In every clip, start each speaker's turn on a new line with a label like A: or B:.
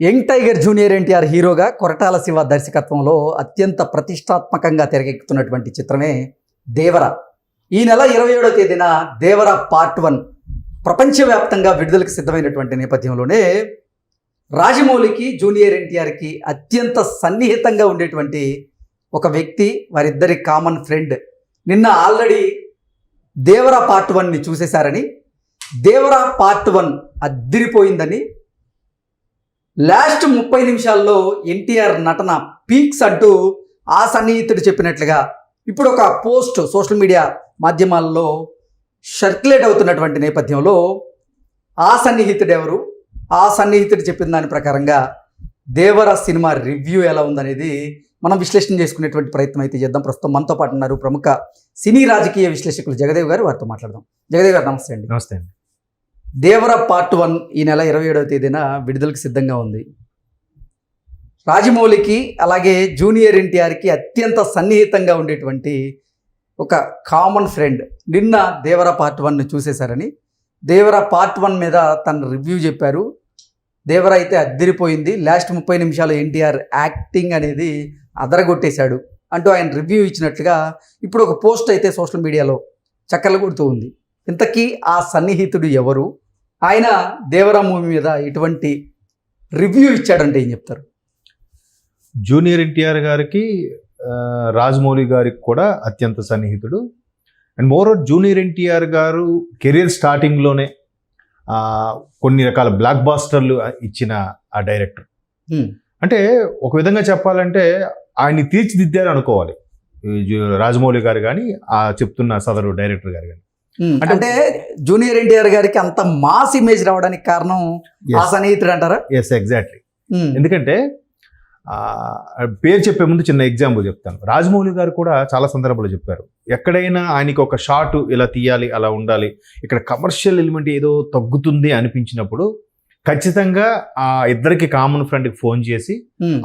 A: Young tiger junior NTR హీరోగా కొరటాల శివ దర్శకత్వంలో అత్యంత ప్రతిష్టాత్మకంగా తెరకెక్కుతున్నటువంటి చిత్రమే దేవర. ఈ నెల ఇరవై ఏడవ తేదీన దేవర పార్ట్ వన్ ప్రపంచవ్యాప్తంగా విడుదలకు సిద్ధమైనటువంటి నేపథ్యంలోనే రాజమౌళికి జూనియర్ ఎన్టీఆర్కి అత్యంత సన్నిహితంగా ఉండేటువంటి ఒక వ్యక్తి వారిద్దరి కామన్ ఫ్రెండ్. నిన్న ఆల్రెడీ దేవర పార్ట్ వన్ని చూసేశారని దేవర పార్ట్ వన్ అద్దిరిపోయిందని లాస్ట్ ముప్పై నిమిషాల్లో ఎన్టీఆర్ నటన పీక్స్ అంటూ ఆ సన్నిహితుడు చెప్పినట్లుగా ఇప్పుడు ఒక పోస్ట్ సోషల్ మీడియా మాధ్యమాల్లో సర్క్యులేట్ అవుతున్నటువంటి నేపథ్యంలో ఆ సన్నిహితుడు ఎవరు? ఆ సన్నిహితుడు చెప్పిన దాని ప్రకారంగా దేవర సినిమా రివ్యూ ఎలా ఉందనేది మనం విశ్లేషణ చేసుకునేటువంటి ప్రయత్నం అయితే చేద్దాం. ప్రస్తుతం మనతో పాటు ఉన్నారు ప్రముఖ సినీ రాజకీయ విశ్లేషకులు జగదేవ్ గారు. వారితో మాట్లాడదాం. జగదేవ్ గారు నమస్తే అండి.
B: నమస్తే అండి.
A: దేవర పార్ట్ వన్ ఈ నెల ఇరవై ఏడవ తేదీన విడుదలకు సిద్ధంగా ఉంది. రాజమౌళికి అలాగే జూనియర్ ఎన్టీఆర్కి అత్యంత సన్నిహితంగా ఉండేటువంటి ఒక కామన్ ఫ్రెండ్ నిన్న దేవర పార్ట్ వన్ను చూసేశారని దేవర పార్ట్ వన్ మీద తన రివ్యూ చెప్పారు. దేవర అయితే అద్దరిపోయింది. లాస్ట్ ముప్పై నిమిషాలు ఎన్టీఆర్ యాక్టింగ్ అనేది అదరగొట్టేశాడు అంటూ ఆయన రివ్యూ ఇచ్చినట్లుగా ఇప్పుడు ఒక పోస్ట్ అయితే సోషల్ మీడియాలో చక్కర్లు కొడుతూ ఉంది. ఇంతకీ ఆ సన్నిహితుడు ఎవరు? ఆయన దేవరా మూవీ మీద ఎటువంటి రివ్యూ ఇచ్చాడంటే ఏం చెప్తారు?
B: జూనియర్ ఎన్టీఆర్ గారికి రాజమౌళి గారికి కూడా అత్యంత సన్నిహితుడు. అండ్ మోర్ జూనియర్ ఎన్టీఆర్ గారు కెరీర్ స్టార్టింగ్లోనే కొన్ని రకాల బ్లాక్ బాస్టర్లు ఇచ్చిన ఆ డైరెక్టర్. అంటే ఒక విధంగా చెప్పాలంటే ఆయన్ని తీర్చిదిద్దారు అనుకోవాలి రాజమౌళి గారు కానీ ఆ చెప్తున్న సదరు డైరెక్టర్ గారు కానీ అంటే-
A: జూనియర్ ఎన్టీఆర్ గారికి అంత మాస్ ఇమేజ్ రావడానికి కారణం ఆ సన్నిహితుడు అంటారా?
B: ఎస్ ఎగ్జాక్ట్లీ ఎందుకంటే ఆ, పేరు చెప్పే ముందు చిన్న ఎగ్జాంపుల్ చెప్తాను. రాజమౌళి గారు కూడా చాలా సందర్భాలు చెప్పారు. ఎక్కడైనా ఆయనకి ఒక షాట్ ఇలా తీయాలి అలా ఉండాలి ఇక్కడ కమర్షియల్ ఎలిమెంట్ ఏదో తగ్గుతుంది అనిపించినప్పుడు ఖచ్చితంగా ఆ ఇద్దరికి కామన్ ఫ్రెండ్కి ఫోన్ చేసి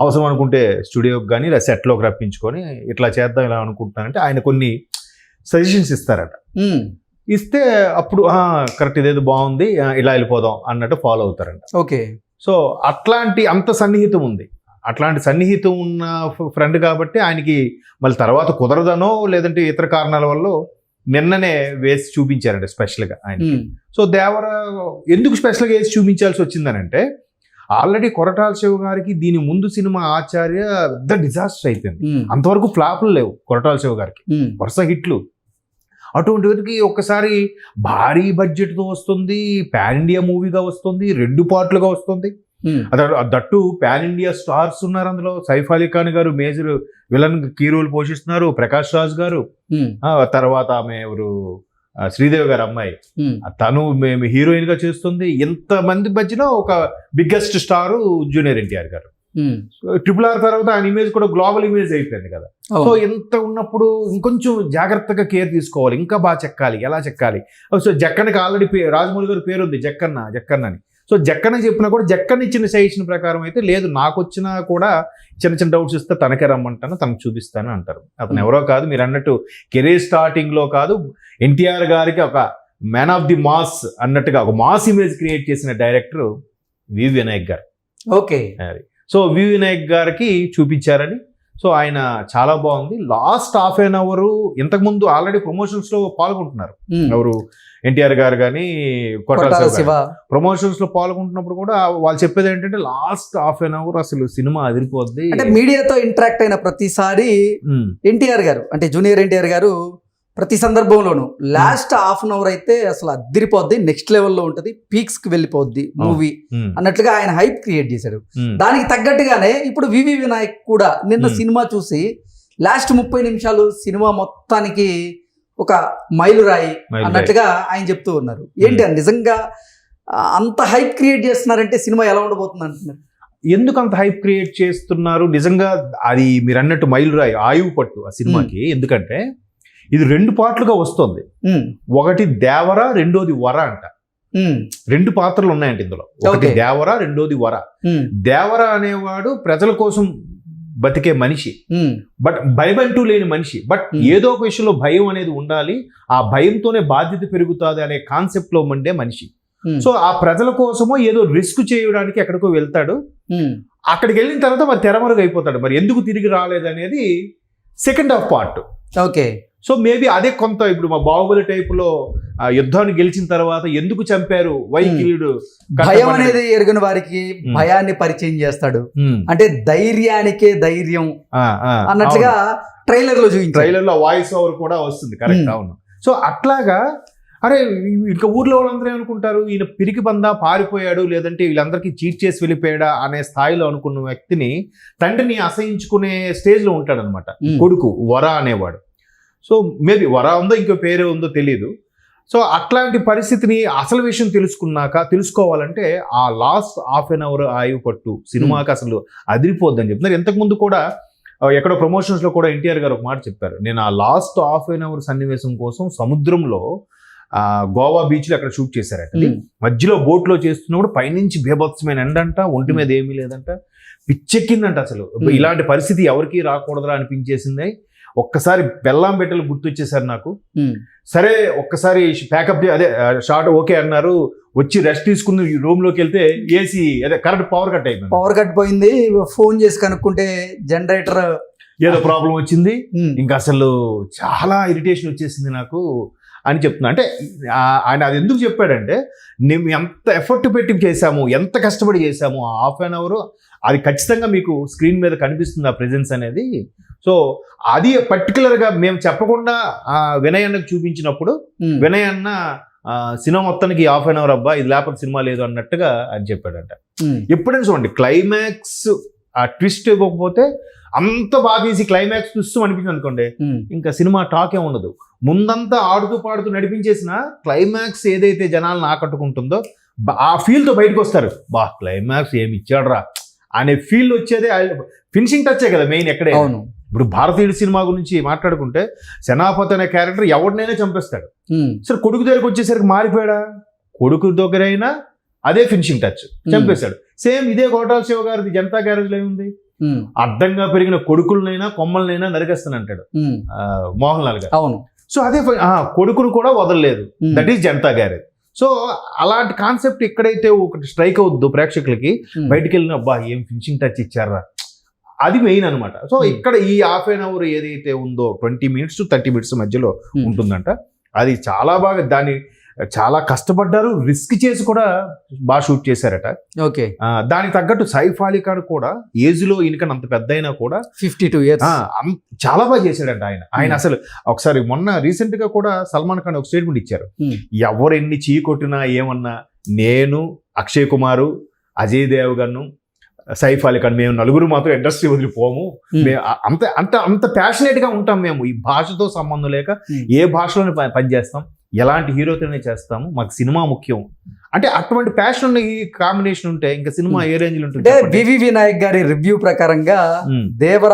B: అవసరం అనుకుంటే స్టూడియోకి కానీ ఇలా సెట్లోకి రప్పించుకొని ఇట్లా చేద్దాం ఇలా అనుకుంటున్నానంటే ఆయన కొన్ని సజెషన్స్ ఇస్తారట. ఇస్తే అప్పుడు కరెక్ట్ ఇదేదో బాగుంది ఇలా వెళ్ళిపోదాం అన్నట్టు ఫాలో అవుతారంట.
A: ఓకే.
B: సో అట్లాంటి అంత సన్నిహితం ఉంది. అట్లాంటి సన్నిహితం ఉన్న ఫ్రెండ్ కాబట్టి ఆయనకి మళ్ళీ తర్వాత కుదరదనో లేదంటే ఇతర కారణాల వల్ల నిన్ననే వేసి చూపించారంట స్పెషల్గా ఆయన సో దేవర ఎందుకు స్పెషల్గా వేసి చూపించాల్సి వచ్చిందనంటే ఆల్రెడీ కొరటాల శివ గారికి దీని ముందు సినిమా ఆచార్య పెద్ద డిజాస్టర్ అయిపోయింది. అంతవరకు ఫ్లాపులు లేవు కొరటాల శివ గారికి. వరుస హిట్లు. అటువంటి వాటికి ఒక్కసారి భారీ బడ్జెట్తో వస్తుంది పాన్ ఇండియా మూవీగా వస్తుంది రెండు పార్ట్లుగా వస్తుంది. దట్టు పాన్ ఇండియా స్టార్స్ ఉన్నారు అందులో. సైఫ్ అలీ ఖాన్ గారు మేజర్ విలన్ కీ రోల్ పోషిస్తున్నారు ప్రకాష్ రాజ్ గారు. తర్వాత ఆమె ఎవరు? శ్రీదేవి గారు అమ్మాయి. తను మేము హీరోయిన్గా చేస్తుంది. ఇంతమంది మధ్యలో ఒక బిగ్గెస్ట్ స్టార్ జూనియర్ ఎన్టీఆర్ గారు. ట్రిపుల్ ఆర్ తర్వాత ఆయన ఇమేజ్ కూడా గ్లోబల్ ఇమేజ్ అయిపోయింది కదా. సో ఎంత ఉన్నప్పుడు ఇంకొంచెం జాగ్రత్తగా కేర్ తీసుకోవాలి. ఇంకా బాగా చెక్కాలి. ఎలా చెక్కాలి? సో జక్కన్నకి ఆల్రెడీ పే రాజమౌళి గారి పేరు ఉంది జక్కన్న జక్కన్న అని సో జక్కన్న చెప్పినా కూడా జక్కన్న ఇచ్చిన సజెషన్ ప్రకారం అయితే లేదు. నాకు వచ్చినా కూడా చిన్న చిన్న డౌట్స్ ఇస్తే తనకే రమ్మంటాను తనకు చూపిస్తాను అంటారు. అతను ఎవరో కాదు మీరు అన్నట్టు కెరీర్ స్టార్టింగ్లో కాదు ఎన్టీఆర్ గారికి ఒక మ్యాన్ ఆఫ్ ది మాస్ అన్నట్టుగా ఒక మాస్ ఇమేజ్ క్రియేట్ చేసిన డైరెక్టర్ వి వినాయక్ గారు.
A: ఓకే.
B: సో వి వినాయక్ గారికి చూపించారని. సో ఆయన చాలా బాగుంది. లాస్ట్ హాఫ్ అన్ అవర్ ఇంతకుముందు ఆల్రెడీ ప్రమోషన్స్లో పాల్గొంటున్నారు. ఎవరు? ఎన్టీఆర్ గారు కానీ
A: కొట్టాల శివ
B: ప్రమోషన్స్లో పాల్గొంటున్నప్పుడు కూడా వాళ్ళు చెప్పేది ఏంటంటే లాస్ట్ హాఫ్ అన్ అవర్ అసలు సినిమా అదిరిపోద్ది.
A: అంటే మీడియాతో ఇంటరాక్ట్ అయిన ప్రతిసారి ఎన్టీఆర్ గారు అంటే జూనియర్ ఎన్టీఆర్ గారు ప్రతి సందర్భంలోనూ లాస్ట్ హాఫ్ అన్ అవర్ అయితే అసలు అద్దరిపోద్ది నెక్స్ట్ లెవెల్లో ఉంటుంది పీక్స్కి వెళ్ళిపోద్ది మూవీ అన్నట్లుగా ఆయన హైప్ క్రియేట్ చేశాడు. దానికి తగ్గట్టుగానే ఇప్పుడు వివి వినాయక్ కూడా నిన్న. సినిమా చూసి లాస్ట్ ముప్పై నిమిషాలు సినిమా మొత్తానికి ఒక మైలురాయి. అన్నట్టుగా ఆయన చెప్తూ ఉన్నారు. ఏంటి అది నిజంగా అంత హైప్ క్రియేట్ చేస్తున్నారంటే సినిమా ఎలా ఉండబోతుంది అంటున్నారు?
B: ఎందుకు అంత హైప్ క్రియేట్ చేస్తున్నారు? నిజంగా అది మీరు అన్నట్టు మైలురాయి ఆయువు పట్టు ఆ సినిమాకి. ఎందుకంటే ఇది రెండు పాటలుగా వస్తుంది. ఒకటి దేవర రెండోది వర అంట. రెండు పాత్రలు ఉన్నాయంట ఇందులో. ఒకటి. దేవర రెండోది వర. దేవర అనేవాడు ప్రజల కోసం బతికే మనిషి. బట్ భయం అంటూ లేని మనిషి. బట్. ఏదో ఒక విషయంలో భయం అనేది ఉండాలి. ఆ భయంతోనే బాధ్యత పెరుగుతుంది అనే కాన్సెప్ట్లో ఉండే మనిషి. సో ఆ ప్రజల కోసమో ఏదో రిస్క్ చేయడానికి ఎక్కడికో వెళ్తాడు. అక్కడికి వెళ్ళిన తర్వాత మరి తెరమరుగు అయిపోతాడు. మరి ఎందుకు తిరిగి రాలేదనేది second half part.
A: Okay.
B: So maybe అదే కొంత ఇప్పుడు మా బాహుబలి టైపులో యుద్ధాన్ని గెలిచిన తర్వాత ఎందుకు చంపారు? వైకిలుడు
A: భయం అనేది ఎరుగని వారికి భయాన్ని పరిచయం చేస్తాడు. అంటే ధైర్యానికే ధైర్యం అన్నట్లుగా ట్రైలర్లో చూపించారు.
B: ట్రైలర్లో వాయిస్ ఓవర్ కూడా వస్తుంది కరెక్ట్
A: Hmm.
B: అవును. సో అట్లాగా అరే ఇంకా ఊర్లో వాళ్ళందరూ ఏమనుకుంటారు? ఈయన పిరికి బందా పారిపోయాడు లేదంటే వీళ్ళందరికీ చీట్ చేసి వెళ్ళిపోయాడా అనే స్థాయిలో అనుకున్న వ్యక్తిని తండ్రిని అసహించుకునే స్టేజ్లో ఉంటాడనమాట కొడుకు వర అనేవాడు. సో మేబీ వర ఉందో ఇంకో పేరే ఉందో తెలియదు సో అట్లాంటి పరిస్థితిని అసలు విషయం తెలుసుకున్నాక తెలుసుకోవాలంటే ఆ లాస్ట్ హాఫ్ అన్ అవర్ ఆయువు పట్టు. సినిమాకి అసలు అదిరిపోద్దని చెప్తున్నారు. ఇంతకుముందు కూడా ఎక్కడో ప్రమోషన్స్లో కూడా ఎన్టీఆర్ గారు ఒక మాట చెప్పారు నేను ఆ లాస్ట్ హాఫ్ అన్ అవర్ సన్నివేశం కోసం సముద్రంలో ఆ, గోవా బీచ్లో అక్కడ షూట్ చేశారట.
A: ఉమ్,
B: మధ్యలో బోట్లో చేస్తున్నప్పుడు పైనుంచి బీభత్సమైన ఎండంట ఒంటి మీద ఏమీ లేదంట. పిచ్చెక్కిందంట అసలు.
A: Hmm.
B: ఇలాంటి పరిస్థితి ఎవరికి రాకూడదురా అనిపించేసింది. ఒక్కసారి బెల్లం బిడ్డలు గుర్తొచ్చేసారు నాకు. సరే ఒక్కసారి ప్యాకప్ అదే షార్ట్ ఓకే అన్నారు. వచ్చి రెస్ట్ తీసుకుని రూమ్లోకి వెళ్తే ఏసీ అదే కరెంట్ పవర్ కట్ అయిపోయింది.
A: పవర్ కట్ పోయింది. ఫోన్ చేసి కనుక్కుంటే జనరేటర్
B: ఏదో ప్రాబ్లం వచ్చింది. ఇంకా అసలు చాలా ఇరిటేషన్ వచ్చేసింది నాకు. అని చెప్తున్నా. అంటే ఆయన అది ఎందుకు చెప్పాడంటే మేము ఎంత ఎఫర్ట్ పెట్టి చేశాము ఎంత కష్టపడి చేశాము ఆ హాఫ్ అన్ అవర్ అది ఖచ్చితంగా మీకు స్క్రీన్ మీద కనిపిస్తుంది ఆ ప్రెజెన్స్ అనేది. సో అది పర్టికులర్గా మేము చెప్పకుండా ఆ వినయ్ అన్నకు చూపించినప్పుడు వినయ్ అన్న సినిమా మొత్తానికి హాఫ్ అన్ అవర్ అబ్బా ఇది లేకపోతే సినిమా లేదు అన్నట్టుగా అని చెప్పాడంట. ఎప్పుడైనా చూడండి క్లైమాక్స్ ఆ ట్విస్ట్ ఇవ్వకపోతే అంత బాగా తీసి క్లైమాక్స్ చూస్తూ అనిపించింది అనుకోండి ఇంకా సినిమా టాకే ఉండదు. ముందంతా ఆడుతూ పాడుతూ నడిపించేసిన క్లైమాక్స్ ఏదైతే జనాలను ఆకట్టుకుంటుందో ఆ ఫీల్తో బయటకు వస్తారు. బా క్లైమాక్స్ ఏమి ఇచ్చాడురా అనే ఫీల్ వచ్చేదే ఫినిషింగ్ టచ్చే కదా మెయిన్ ఎక్కడే
A: అవును.
B: ఇప్పుడు భారతీయుడు సినిమా గురించి మాట్లాడుకుంటే సెనాపతి అనే క్యారెక్టర్ ఎవరినైనా చంపేస్తాడు. సరే కొడుకు దగ్గరకు వచ్చేసరికి మారిపోయాడా? కొడుకు దగ్గర అయినా అదే ఫినిషింగ్ టచ్ చంపేశాడు. సేమ్ ఇదే కోటాల శివ గారిది జనతా గ్యారేజ్లో ఉంది
A: ఉమ్,
B: అడ్డంగా పెరిగిన కొడుకులనైనా కొమ్మలనైనా నరికేస్తానంటాడు. మోహన్ లాల్ గారు.
A: అవును.
B: సో అదే కొడుకును కూడా వదలలేదు. That is Janatha garage so అలాంటి కాన్సెప్ట్ ఎక్కడైతే ఒకటి స్ట్రైక్ అవుద్దో ప్రేక్షకులకి బయటికి వెళ్ళిన అబ్బా ఏం ఫినిషింగ్ టచ్ ఇచ్చారా అది మెయిన్ అనమాట సో. ఇక్కడ ఈ హాఫ్ అన్ అవర్ ఏదైతే ఉందో twenty minutes to thirty minutes మధ్యలో. ఉంటుందంట. అది చాలా బాగా దాన్ని చాలా కష్టపడ్డారు రిస్క్ చేసి కూడా బాగా షూట్ చేశారట.
A: ఓకే.
B: దానికి తగ్గట్టు సైఫ్ అలీ ఖాన్ కూడా ఏజ్లో ఈయనకన్నా అంత పెద్ద అయినా కూడా
A: ఫిఫ్టీ టూ ఇయర్స్
B: చాలా బాగా చేశాడంట ఆయన. ఆయన
A: Hmm.
B: అసలు ఒకసారి మొన్న రీసెంట్గా కూడా సల్మాన్ ఖాన్ ఒక స్టేట్మెంట్ ఇచ్చారు.
A: Hmm.
B: ఎవరు ఎన్ని చీ కొట్టినా ఏమన్నా నేను అక్షయ్ కుమారు అజయ్ దేవ్ గన్ను సైఫ్ అలీ ఖాన్ మేము నలుగురు మాత్రం ఇండస్ట్రీ వదిలిపోము. మేము అ- అంత అంత అంత ప్యాషనేట్గా ఉంటాం మేము. ఈ భాషతో సంబంధం లేక
A: Hmm.
B: ఏ భాషలోనే పనిచేస్తాం. ఎలాంటి హీరోతోనే చేస్తాము మాకు సినిమా ముఖ్యం అంటే అటువంటి ప్యాషన్ ఉన్న ఈ కాంబినేషన్ ఉంటే ఇంకా సినిమా ఏ రేంజ్లో ఉంటుంది?
A: వివి వినాయక్ గారి రివ్యూ ప్రకారంగా. దేవర